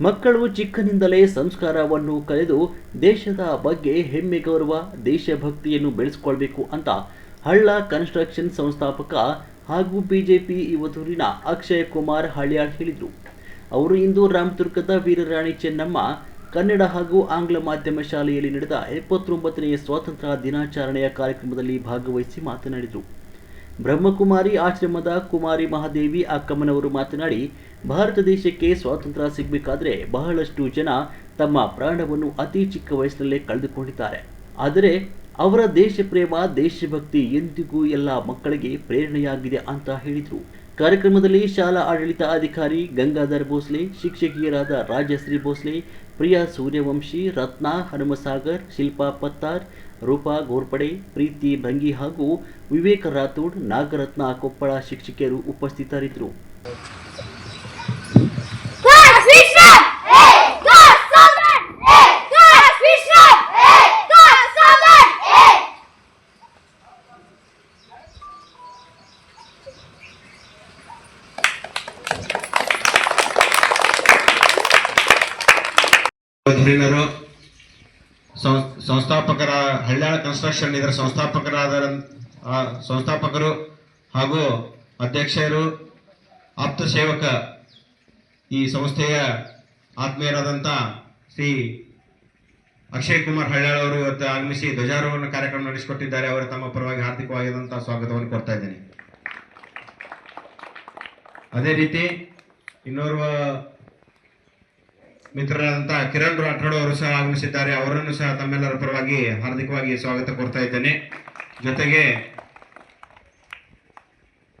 ಮಕ್ಕಳು ಚಿಕ್ಕನಿಂದಲೇ ಸಂಸ್ಕಾರವನ್ನು ಕಲಿದು ದೇಶದ ಬಗ್ಗೆ ಹೆಮ್ಮೆ ಗೌರವ, ದೇಶಭಕ್ತಿಯನ್ನು ಬೆಳೆಸಿಕೊಳ್ಬೇಕು ಅಂತ ಹಳ್ಳ ಕನ್ಸ್ಟ್ರಕ್ಷನ್ ಸಂಸ್ಥಾಪಕ ಹಾಗೂ ಬಿಜೆಪಿ ಯುವತೂರಿನ ಅಕ್ಷಯ್ ಕುಮಾರ್ ಹಳ್ಯಾಳ್ ಹೇಳಿದರು. ಅವರು ಇಂದು ರಾಮದುರ್ಗದ ವೀರರಾಣಿ ಚೆನ್ನಮ್ಮ, ಕನ್ನಡ ಹಾಗೂ ಆಂಗ್ಲ ಮಾಧ್ಯಮ ಶಾಲೆಯಲ್ಲಿ ನಡೆದ ಎಪ್ಪತ್ತೊಂಬತ್ತನೆಯ ಸ್ವಾತಂತ್ರ್ಯ ದಿನಾಚರಣೆಯ ಕಾರ್ಯಕ್ರಮದಲ್ಲಿ ಭಾಗವಹಿಸಿ ಮಾತನಾಡಿದರು. ಬ್ರಹ್ಮಕುಮಾರಿ ಆಶ್ರಮದ ಕುಮಾರಿ ಮಹಾದೇವಿ ಅಕ್ಕಮ್ಮನವರು ಮಾತನಾಡಿ, ಭಾರತ ದೇಶಕ್ಕೆ ಸ್ವಾತಂತ್ರ್ಯ ಸಿಗಬೇಕಾದ್ರೆ ಬಹಳಷ್ಟು ಜನ ತಮ್ಮ ಪ್ರಾಣವನ್ನು ಅತಿ ಚಿಕ್ಕ ವಯಸ್ಸಿನಲ್ಲೇ ಕಳೆದುಕೊಂಡಿದ್ದಾರೆ. ಆದರೆ, ಅವರ ದೇಶ ಪ್ರೇಮ ದೇಶಭಕ್ತಿ ಎಂದಿಗೂ ಎಲ್ಲ ಮಕ್ಕಳಿಗೆ ಪ್ರೇರಣೆಯಾಗಿದೆ ಅಂತ ಹೇಳಿದರು. ಕಾರ್ಯಕ್ರಮದಲ್ಲಿ ಶಾಲಾ ಆಡಳಿತ ಅಧಿಕಾರಿ ಗಂಗಾಧರ್ ಭೋಸ್ಲೆ, ಶಿಕ್ಷಕಿಯರಾದ ರಾಜಶ್ರೀ ಭೋಸ್ಲೆ, ಪ್ರಿಯಾ ಸೂರ್ಯವಂಶಿ, ರತ್ನ ಹನುಮಸಾಗರ್, ಶಿಲ್ಪಾ ಪತ್ತಾರ್, ರೂಪಾ ಗೋರ್ಪಡೆ, ಪ್ರೀತಿ ಭಂಗಿ ಹಾಗೂ ವಿವೇಕ ರಾಥೋಡ್, ನಾಗರತ್ನ ಕೊಪ್ಪಳ ಶಿಕ್ಷಕಿಯರು ಉಪಸ್ಥಿತರಿದ್ದರು. ಸಂ- ಸಂಸ್ಥಾಪಕರ ಹಳ್ಳಾಳ ಕನ್ಸ್ಟ್ರಕ್ಷನ್ ಇದರ ಸಂಸ್ಥಾಪಕರಾದ ಸಂಸ್ಥಾಪಕರು ಹಾಗೂ ಅಧ್ಯಕ್ಷರು, ಆಪ್ತ ಸೇವಕ ಈ ಸಂಸ್ಥೆಯ ಆತ್ಮೀಯರಾದಂಥ ಶ್ರೀ ಅಕ್ಷಯ್ ಕುಮಾರ್ ಹಳ್ಳಾಳ ಅವರು ಇವತ್ತು ಆಗಮಿಸಿ ಧ್ವಜಾರೋಹಣ ಕಾರ್ಯಕ್ರಮ ನಡೆಸಿಕೊಟ್ಟಿದ್ದಾರೆ. ಅವರ ತಮ್ಮ ಪರವಾಗಿ ಹಾರ್ದಿಕವಾಗಿರುವಂತಹ ಸ್ವಾಗತವನ್ನು ಕೊಡ್ತಾ ಇದ್ದೇನೆ. ಅದೇ ರೀತಿ ಇನ್ನೋರ್ವ ಮಿತ್ರರಾದಂಥ ಕಿರಣ್ ರಾಠೋಡ್ ಅವರು ಸಹ ಆಗಮಿಸಿದ್ದಾರೆ. ಅವರನ್ನು ಸಹ ತಮ್ಮೆಲ್ಲರ ಪರವಾಗಿ ಹಾರ್ದಿಕವಾಗಿ ಸ್ವಾಗತ ಕೋರ್ತಾ ಇದ್ದೇನೆ. ಜೊತೆಗೆ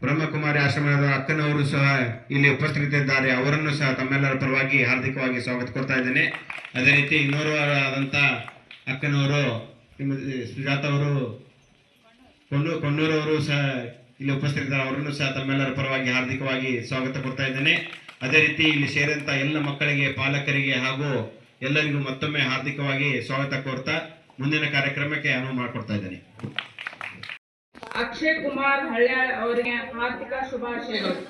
ಬ್ರಹ್ಮಕುಮಾರಿ ಆಶ್ರಮದ ಅಕ್ಕನವರು ಸಹ ಇಲ್ಲಿ ಉಪಸ್ಥಿತರಿದ್ದಾರೆ. ಅವರನ್ನು ಸಹ ತಮ್ಮೆಲ್ಲರ ಪರವಾಗಿ ಹಾರ್ದಿಕವಾಗಿ ಸ್ವಾಗತ ಕೊಡ್ತಾ ಇದ್ದೇನೆ. ಅದೇ ರೀತಿ ಇನ್ನೂರವರಾದಂಥ ಅಕ್ಕನವರು ಸುಜಾತ ಅವರು ಕೊಂಡೂ ಕೊಂಡೂರವರು ಸಹ ಇಲ್ಲಿ ಉಪಸ್ಥಿತರಿದ್ದಾರೆ. ಅವರನ್ನು ಸಹ ತಮ್ಮೆಲ್ಲರ ಪರವಾಗಿ ಹಾರ್ದಿಕವಾಗಿ ಸ್ವಾಗತ ಕೊಡ್ತಾ ಇದ್ದೇನೆ. ಅದೇ ರೀತಿ ಇಲ್ಲಿ ಸೇರಿದಂತ ಎಲ್ಲ ಮಕ್ಕಳಿಗೆ, ಪಾಲಕರಿಗೆ ಹಾಗೂ ಎಲ್ಲರಿಗೂ ಮತ್ತೊಮ್ಮೆ ಹಾರ್ದಿಕವಾಗಿ ಸ್ವಾಗತ ಕೋರ್ತಾ ಮುಂದಿನ ಕಾರ್ಯಕ್ರಮಕ್ಕೆ ಅನುವು ಮಾಡಿಕೊಡ್ತಾ ಇದ್ದೇನೆ. ಅಕ್ಷಯ್ ಕುಮಾರ್ ಹಳ್ಯಾಳ್ ಅವರಿಗೆ ಹಾರ್ದಿಕ ಶುಭಾಶಯಗಳು.